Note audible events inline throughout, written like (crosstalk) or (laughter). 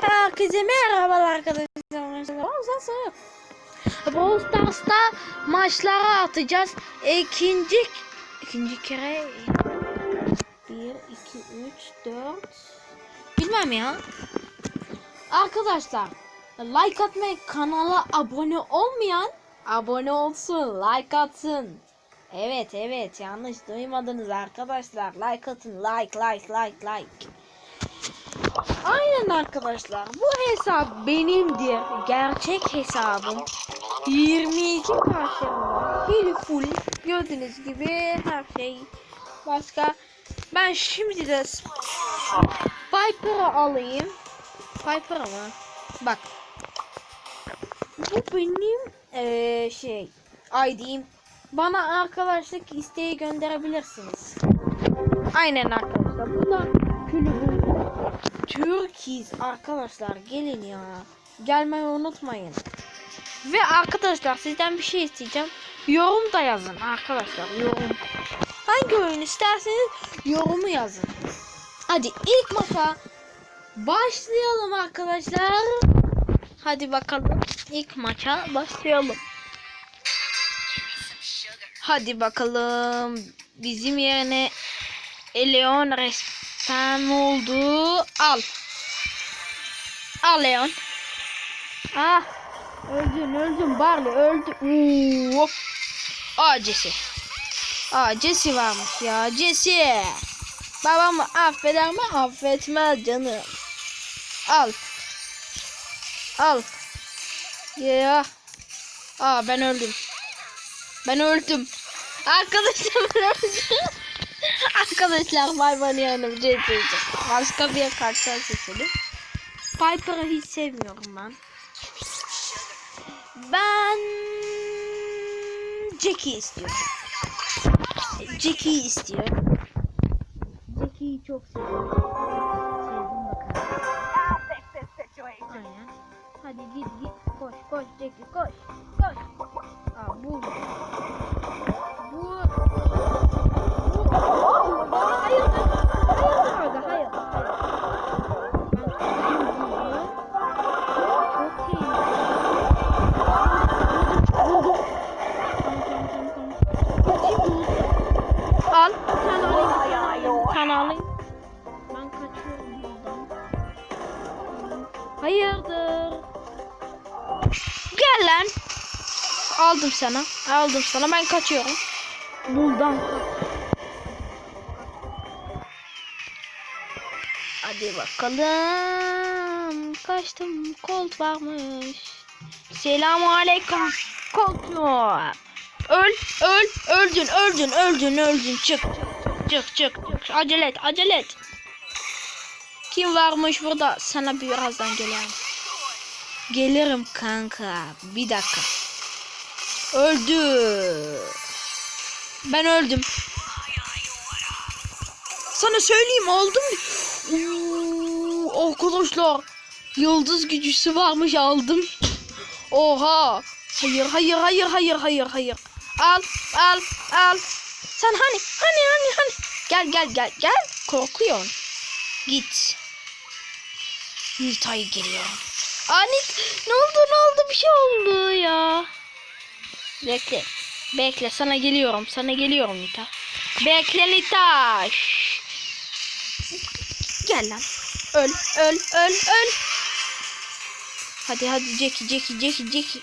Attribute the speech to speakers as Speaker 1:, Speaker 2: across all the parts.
Speaker 1: Herkese merhabalar arkadaşlar. Brawl Stars'ta maçlara atacağız. İkinci ikinci kere 1 2 3 4 bilmem ya. Arkadaşlar like atmayı kanala abone olmayan abone olsun, like atsın. Evet evet yanlış duymadınız arkadaşlar. Like atın. Like like like like. Aynen arkadaşlar. Bu hesap benimdir. Gerçek hesabım. 22 karşım var. Hili full. Gördüğünüz gibi her şey. Başka. Ben şimdi de Viper'ı alayım. Viper ama. Bak. Bu benim eee, şey ID'm. Bana arkadaşlık isteği gönderebilirsiniz. Aynen arkadaşlar. Bu da kulübüm. Türkiz arkadaşlar gelin ya. Gelmeyi unutmayın. Ve arkadaşlar sizden bir şey isteyeceğim. Yorum da yazın arkadaşlar yorum. Hangi oyun isterseniz yorumu yazın. Hadi ilk maça başlayalım arkadaşlar. Hadi bakalım ilk maça başlayalım. Hadi bakalım bizim yerine Leon resmen oldu. Al. Al Leon. Ah. Öldün öldün Barley öldü. Oo. Aa Jesse. Aa Jesse varmış ya Jesse. Babamı affeder mi? Affetmez canım. Al. Al. Ya. Aa ben öldüm. Ben öldüm. Arkadaşlar ben öldüm. Arkadaşlar yanına bir şey söyleyeceğim. Başka bir karakter seçelim. Piper'ı hiç sevmiyorum ben. Ben Jackie istiyorum. Jackie istiyorum. Jackie'yi çok seviyorum. Sevdim bakalım. Aynen. Hadi git git koş koş Jackie koş koş. Aa bu. Hayırdır? Gel lan. Aldım sana. Aldım sana. Ben kaçıyorum. Buradan. Hadi bakalım. Kaçtım. Colt varmış. Selamun aleyküm. Colt mu? Öl, öl, öldün, öldün, öldün, öldün. Çık, çık, çık, çık. Acele et, acele et. Kim varmış burada? Sana birazdan gelirim. Gelirim kanka. Bir dakika. Öldü. Ben öldüm. Sana söyleyeyim aldım. Oo, arkadaşlar. Yıldız gücüsü varmış aldım. Oha. Hayır hayır hayır hayır hayır hayır. Al al al. Sen hani hani hani hani. Gel gel gel gel. Korkuyorsun. Git. Nita'yı geliyor. Aa ne oldu ne oldu bir şey oldu ya. Bekle. Bekle sana geliyorum. Sana geliyorum Nita. Bekle Nita. Gel lan. Öl öl öl öl. Hadi hadi Jackie Jackie Jackie Jackie.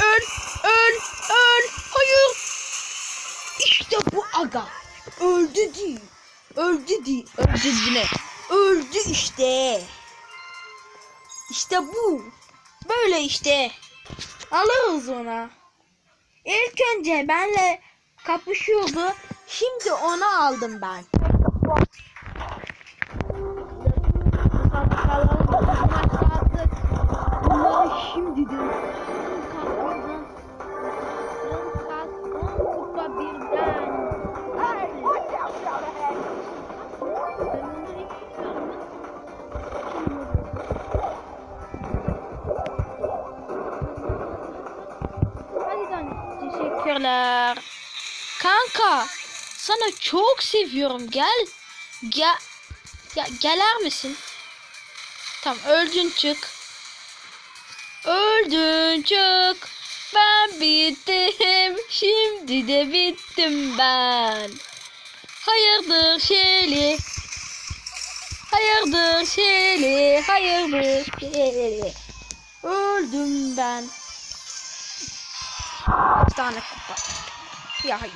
Speaker 1: Öl öl öl. Hayır. İşte bu aga. Öldü değil. Öldü değil. Öldü yine. Öldü işte. İşte bu. Böyle işte. Alırız ona. İlk önce benle kapışıyordu. Şimdi onu aldım ben. Şimdi de Teşekkürler. Kanka sana çok seviyorum gel. Gel. Ya gelir misin? Tamam öldün çık. Öldün çık. Ben bittim. (laughs) Şimdi de bittim ben. Hayırdır Şeli? Hayırdır Şeli? Hayırdır Şeli? Öldüm ben. Bir tane kupa. Ya hayır.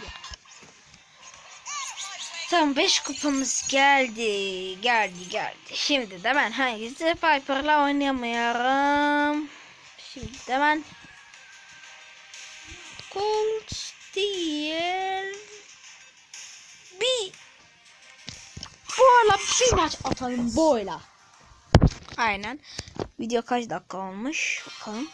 Speaker 1: Tamam 5 kupamız geldi. Geldi geldi. Şimdi de ben hangisi Piper'la oynamıyorum. Şimdi de ben Colt değil. Bir Boyla bir maç atalım boyla. Aynen. Video kaç dakika olmuş? Bakalım.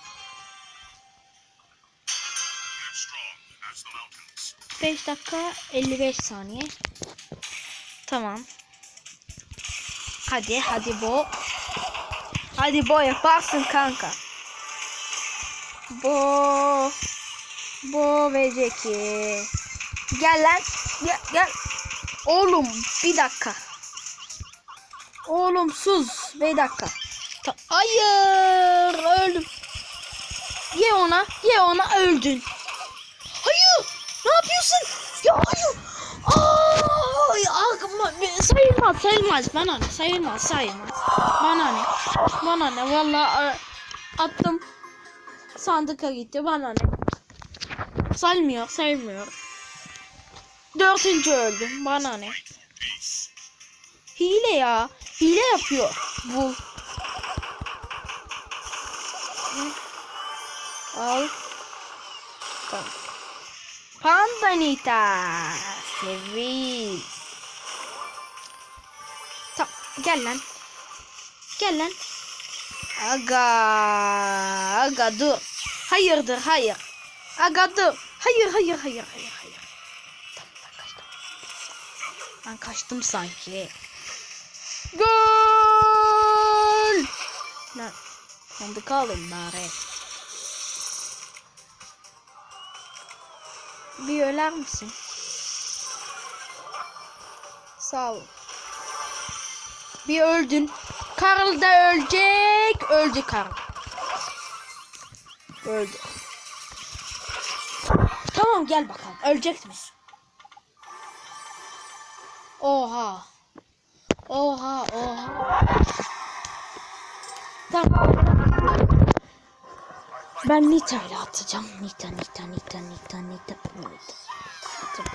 Speaker 1: 5 dakika 55 saniye. Tamam. Hadi hadi bo. Hadi bo yaparsın kanka. Bo. Bo ve Jackie. Gel lan. Gel, gel. Oğlum bir dakika. Oğlum sus. Bir dakika. Ta- Hayır öldüm. Ye ona. Ye ona öldün. Hayır. Ne yapıyorsun? Ya hayır. Ay, aklıma sayılmaz sayılmaz. Bana ne? Sayılmaz sayılmaz. Bana ne? Bana ne? Vallahi attım. Sandıka gitti. Bana ne? Saymıyor sayılmıyor. Dördüncü öldüm. Bana ne? Hile ya. Hile yapıyor. Bu. Al. Tamam Pandanita. Sevil. Tamam gel lan. Gel lan. Aga. Aga dur. Hayırdır hayır. Aga dur. Hayır hayır hayır hayır hayır. Tamam ben kaçtım. Ben kaçtım sanki. Gol. Lan. Sandık alın bari. Bir öler misin? Sağ ol. Bir öldün. Karl da ölecek. Öldü Karl. Öldü. Tamam gel bakalım. Ölecek misin? Oha. Oha oha. Tamam. Ben Nita ile atacağım. Nita, Nita, Nita, Nita, Nita, Nita. Okay.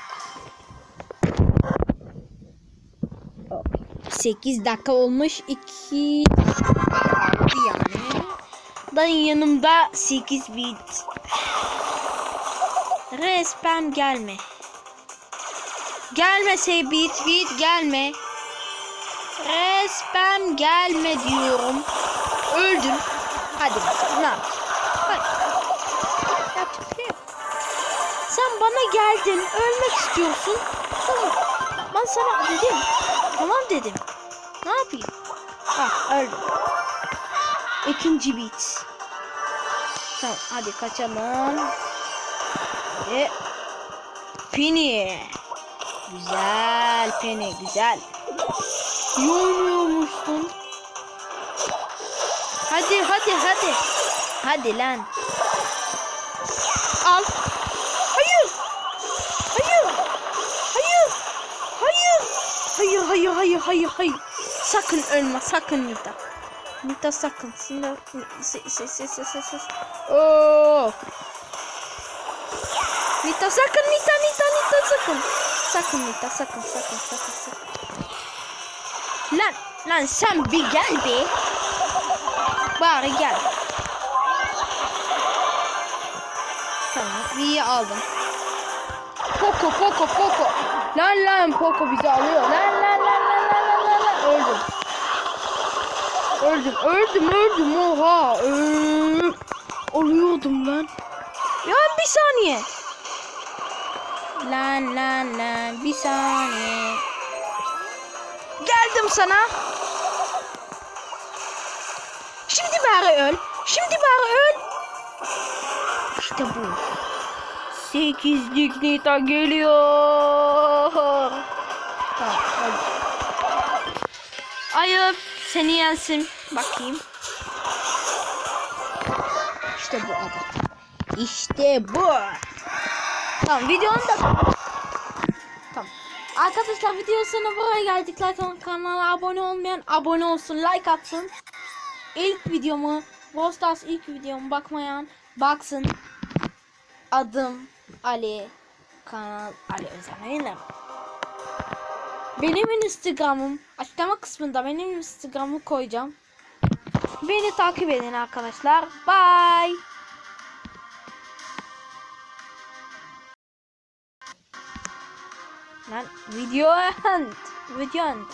Speaker 1: 8 dakika olmuş. 2 yani. Dayın yanımda 8 bit. Resmen gelme. Gelme bit bit gelme. Resmen gelme diyorum. Öldüm. Hadi ne yapayım? Sen bana geldin. Ölmek istiyorsun. Tamam. Ben sana dedim. Tamam dedim. Ne yapayım? Ah öldüm. İkinci bit. Tamam hadi kaçalım. Hadi. Penny. Güzel Penny güzel. İyi. Hadi hadi hadi. Hadi lan. Al. Hayır. Hayır. Hayır. Hayır. Hayır hayır hayır hayır. Sakın ölme sakın Nita. Nita sakın. Ses ses ses ses ses. ses. Oo. Nita sakın Nita Nita Nita sakın. Sakın Nita sakın sakın sakın sakın. Lan lan sen bir gel be. Bari gel. Tamam iyi aldım. Poco Poco Poco. Lan lan Poco bizi alıyor. Lan lan lan lan lan lan lan lan. Öldüm. Öldüm öldüm öldüm oha. Öldüm. Oluyordum ben. Ya bir saniye. Lan lan lan bir saniye. Geldim sana. Şimdi bari öl. Şimdi bari öl. İşte bu. Sekizlik Nita geliyor. Ayıp seni yensin. Bakayım. İşte bu adam. İşte bu. Tamam videonun da Tamam. Arkadaşlar video sonuna buraya geldik. Like kanala abone olmayan abone olsun. Like atsın. İlk videomu Brawl Stars ilk videomu bakmayan baksın. Adım Ali. Kanal Ali Özel Benim Instagram'ım açıklama kısmında benim Instagram'ı koyacağım. Beni takip edin arkadaşlar. Bye. Lan video end. Video end.